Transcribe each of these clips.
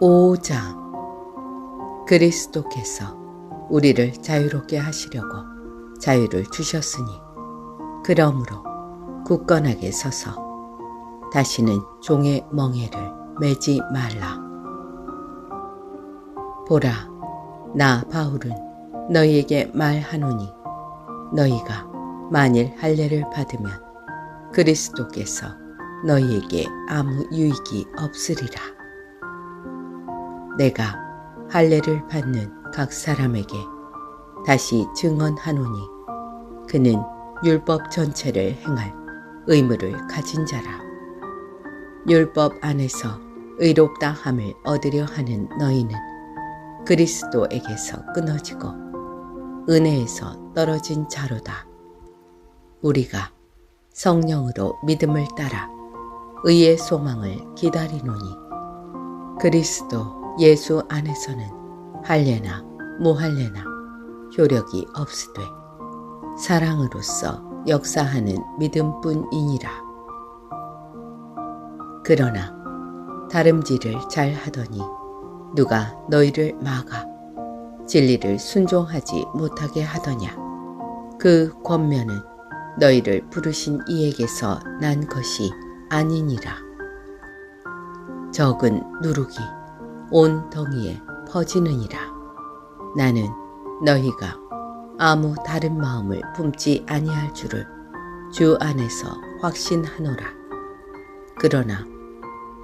5장 그리스도께서 우리를 자유롭게 하시려고 자유를 주셨으니 그러므로 굳건하게 서서 다시는 종의 멍에를 매지 말라. 보라, 나 바울은 너희에게 말하노니 너희가 만일 할례를 받으면 그리스도께서 너희에게 아무 유익이 없으리라. 내가 할례를 받는 각 사람에게 다시 증언하노니 그는 율법 전체를 행할 의무를 가진 자라. 율법 안에서 의롭다 함을 얻으려 하는 너희는 그리스도에게서 끊어지고 은혜에서 떨어진 자로다. 우리가 성령으로 믿음을 따라 의의 소망을 기다리노니 그리스도 예수 안에서는 할례나 무할례나 효력이 없으되 사랑으로서 역사하는 믿음뿐이니라. 그러나 다름질을 잘 하더니 누가 너희를 막아 진리를 순종하지 못하게 하더냐. 그 권면은 너희를 부르신 이에게서 난 것이 아니니라. 적은 누룩이 온 덩이에 퍼지느니라. 나는 너희가 아무 다른 마음을 품지 아니할 줄을 주 안에서 확신하노라. 그러나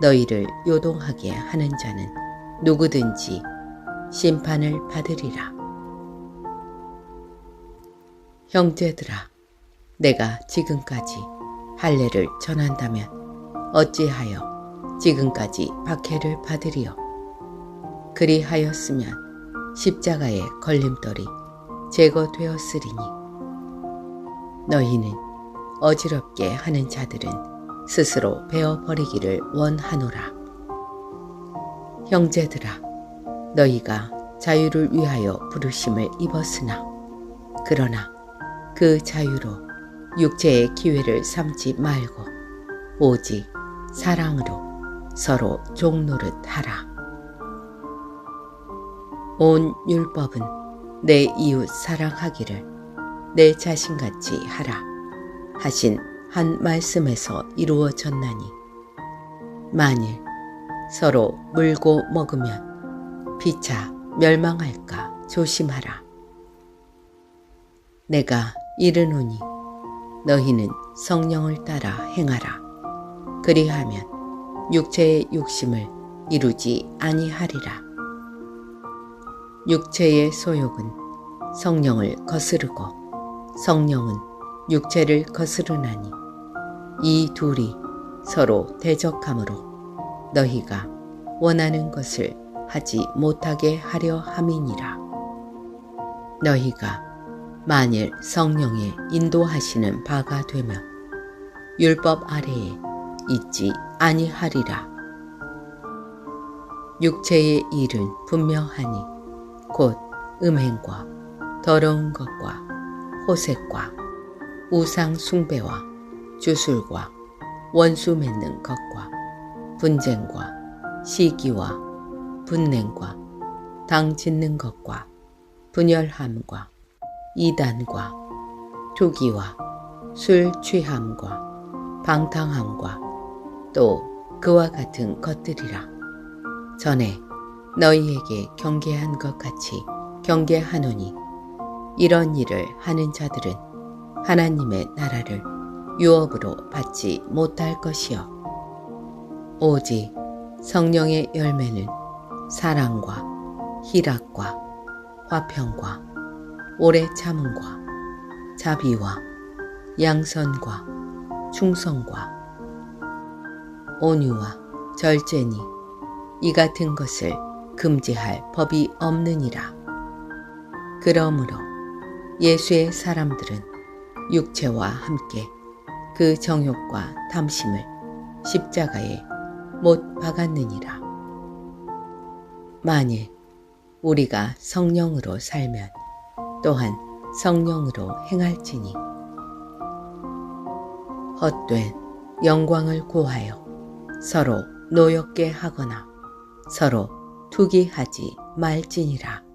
너희를 요동하게 하는 자는 누구든지 심판을 받으리라. 형제들아, 내가 지금까지 할례를 전한다면 어찌하여 지금까지 박해를 받으리요? 그리하였으면 십자가의 걸림돌이 제거되었으리니 너희는 어지럽게 하는 자들은 스스로 베어버리기를 원하노라. 형제들아, 너희가 자유를 위하여 부르심을 입었으나 그러나 그 자유로 육체의 기회를 삼지 말고 오직 사랑으로 서로 종노릇 하라. 온 율법은 내 이웃 사랑하기를 내 자신같이 하라 하신 한 말씀에서 이루어졌나니 만일 서로 물고 먹으면 피차 멸망할까 조심하라. 내가 이르노니 너희는 성령을 따라 행하라. 그리하면 육체의 욕심을 이루지 아니하리라. 육체의 소욕은 성령을 거스르고 성령은 육체를 거스르나니 이 둘이 서로 대적함으로 너희가 원하는 것을 하지 못하게 하려 함이니라. 너희가 만일 성령의 인도하시는 바가 되면 율법 아래에 있지 아니하리라. 육체의 일은 분명하니 곧 음행과 더러운 것과 호색과 우상 숭배와 주술과 원수 맺는 것과 분쟁과 시기와 분냉과 당 짓는 것과 분열함과 이단과 투기와 술 취함과 방탕함과 또 그와 같은 것들이라. 전에 너희에게 경계한 것 같이 경계하노니 이런 일을 하는 자들은 하나님의 나라를 유업으로 받지 못할 것이요. 오직 성령의 열매는 사랑과 희락과 화평과 오래 참음과 자비와 양선과 충성과 온유와 절제니 이 같은 것을 금지할 법이 없느니라. 그러므로 예수의 사람들은 육체와 함께 그 정욕과 탐심을 십자가에 못 박았느니라. 만일 우리가 성령으로 살면 또한 성령으로 행할지니 헛된 영광을 구하여 서로 노엽게 하거나 서로 투기하지 말지니라.